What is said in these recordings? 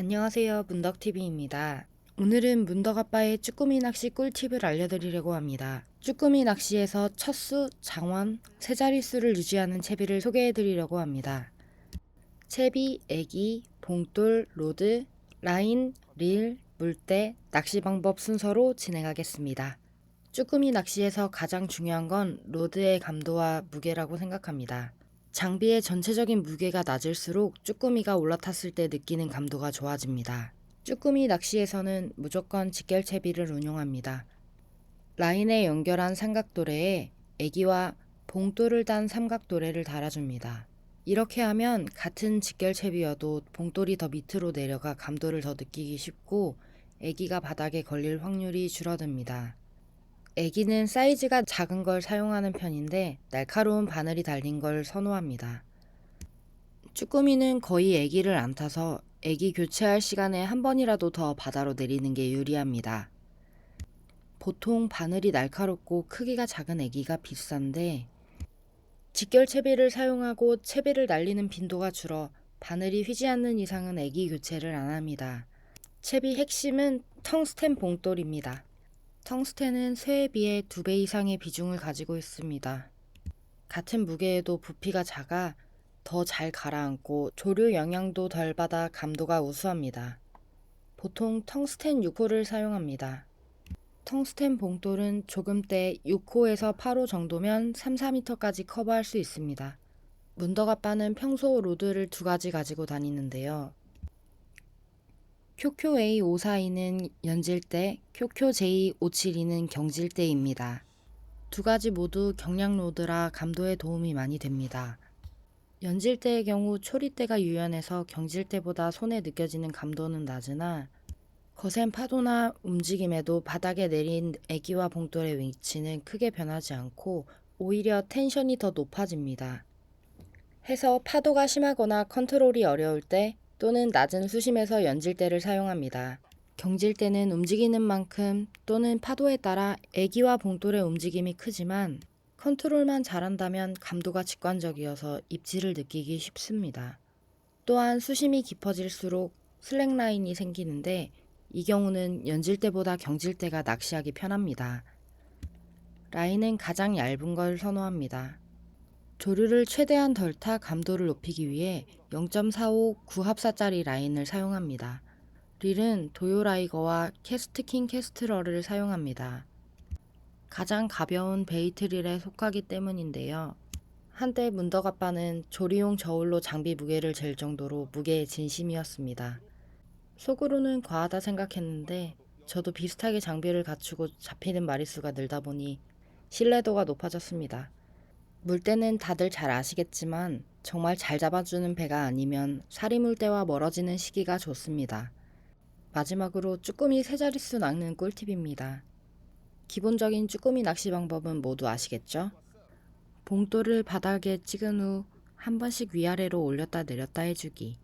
안녕하세요. 문덕TV입니다. 오늘은 문덕아빠의 쭈꾸미 낚시 꿀팁을 알려드리려고 합니다. 쭈꾸미 낚시에서 첫수, 장원, 세 자릿수를 유지하는 채비를 소개해드리려고 합니다. 채비, 애기, 봉돌, 로드, 라인, 릴, 물대, 낚시 방법 순서로 진행하겠습니다. 쭈꾸미 낚시에서 가장 중요한 건 로드의 감도와 무게라고 생각합니다. 장비의 전체적인 무게가 낮을수록 쭈꾸미가 올라탔을 때 느끼는 감도가 좋아집니다. 쭈꾸미 낚시에서는 무조건 직결채비를 운용합니다. 라인에 연결한 삼각도래에 애기와 봉돌을 단 삼각도래를 달아줍니다. 이렇게 하면 같은 직결채비여도 봉돌이 더 밑으로 내려가 감도를 더 느끼기 쉽고 애기가 바닥에 걸릴 확률이 줄어듭니다. 애기는 사이즈가 작은 걸 사용하는 편인데 날카로운 바늘이 달린 걸 선호합니다. 쭈꾸미는 거의 애기를 안 타서 애기 교체할 시간에 한 번이라도 더 바다로 내리는 게 유리합니다. 보통 바늘이 날카롭고 크기가 작은 애기가 비싼데 직결 채비를 사용하고 채비를 날리는 빈도가 줄어 바늘이 휘지 않는 이상은 애기 교체를 안 합니다. 채비 핵심은 텅스텐 봉돌입니다. 텅스텐은 쇠에 비해 두 배 이상의 비중을 가지고 있습니다. 같은 무게에도 부피가 작아 더 잘 가라앉고 조류 영향도 덜 받아 감도가 우수합니다. 보통 텅스텐 6호를 사용합니다. 텅스텐 봉돌은 조금대 6호에서 8호 정도면 3, 4m까지 커버할 수 있습니다. 문덕아빠는 평소 로드를 두 가지 가지고 다니는데요. 쿄쿄 A542는 연질대, 쿄쿄 J572는 경질대입니다. 두 가지 모두 경량 로드라 감도에 도움이 많이 됩니다. 연질대의 경우 초리대가 유연해서 경질대보다 손에 느껴지는 감도는 낮으나 거센 파도나 움직임에도 바닥에 내린 애기와 봉돌의 위치는 크게 변하지 않고 오히려 텐션이 더 높아집니다. 해서 파도가 심하거나 컨트롤이 어려울 때 또는 낮은 수심에서 연질대를 사용합니다. 경질대는 움직이는 만큼 또는 파도에 따라 애기와 봉돌의 움직임이 크지만 컨트롤만 잘한다면 감도가 직관적이어서 입질을 느끼기 쉽습니다. 또한 수심이 깊어질수록 슬랙 라인이 생기는데 이 경우는 연질대보다 경질대가 낚시하기 편합니다. 라인은 가장 얇은 걸 선호합니다. 조류를 최대한 덜 타 감도를 높이기 위해 0.45 9합사짜리 라인을 사용합니다. 릴은 도요라이거와 캐스트킹 캐스트러를 사용합니다. 가장 가벼운 베이트 릴에 속하기 때문인데요. 한때 문덕아빠는 조리용 저울로 장비 무게를 잴 정도로 무게에 진심이었습니다. 속으로는 과하다 생각했는데 저도 비슷하게 장비를 갖추고 잡히는 마리수가 늘다 보니 신뢰도가 높아졌습니다. 물때는 다들 잘 아시겠지만 정말 잘 잡아주는 배가 아니면 사리 물때와 멀어지는 시기가 좋습니다. 마지막으로 쭈꾸미 세 자릿수 낚는 꿀팁입니다. 기본적인 쭈꾸미 낚시 방법은 모두 아시겠죠? 봉돌을 바닥에 찍은 후 한 번씩 위아래로 올렸다 내렸다 해주기.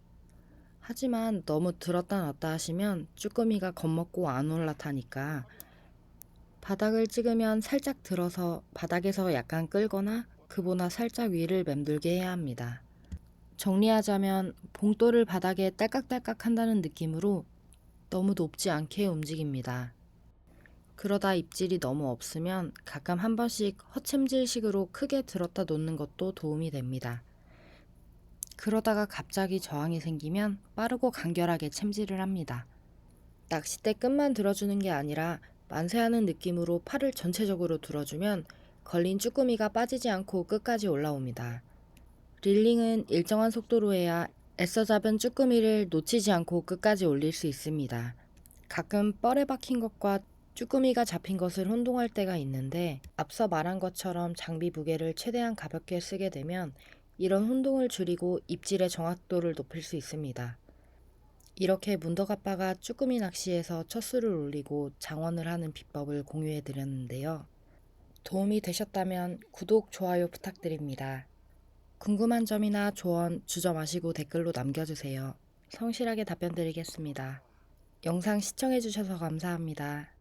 하지만 너무 들었다 놨다 하시면 쭈꾸미가 겁먹고 안 올라타니까 바닥을 찍으면 살짝 들어서 바닥에서 약간 끌거나 그보다 살짝 위를 맴돌게 해야 합니다. 정리하자면 봉돌을 바닥에 딸깍딸깍 한다는 느낌으로 너무 높지 않게 움직입니다. 그러다 입질이 너무 없으면 가끔 한 번씩 허챔질식으로 크게 들었다 놓는 것도 도움이 됩니다. 그러다가 갑자기 저항이 생기면 빠르고 간결하게 챔질을 합니다. 낚싯대 끝만 들어주는 게 아니라 만세하는 느낌으로 팔을 전체적으로 들어주면 걸린 쭈꾸미가 빠지지 않고 끝까지 올라옵니다. 릴링은 일정한 속도로 해야 애써 잡은 쭈꾸미를 놓치지 않고 끝까지 올릴 수 있습니다. 가끔 뻘에 박힌 것과 쭈꾸미가 잡힌 것을 혼동할 때가 있는데 앞서 말한 것처럼 장비 무게를 최대한 가볍게 쓰게 되면 이런 혼동을 줄이고 입질의 정확도를 높일 수 있습니다. 이렇게 문덕아빠가 쭈꾸미 낚시에서 첫 수를 올리고 장원을 하는 비법을 공유해 드렸는데요. 도움이 되셨다면 구독, 좋아요 부탁드립니다. 궁금한 점이나 조언 주저 마시고 댓글로 남겨주세요. 성실하게 답변 드리겠습니다. 영상 시청해주셔서 감사합니다.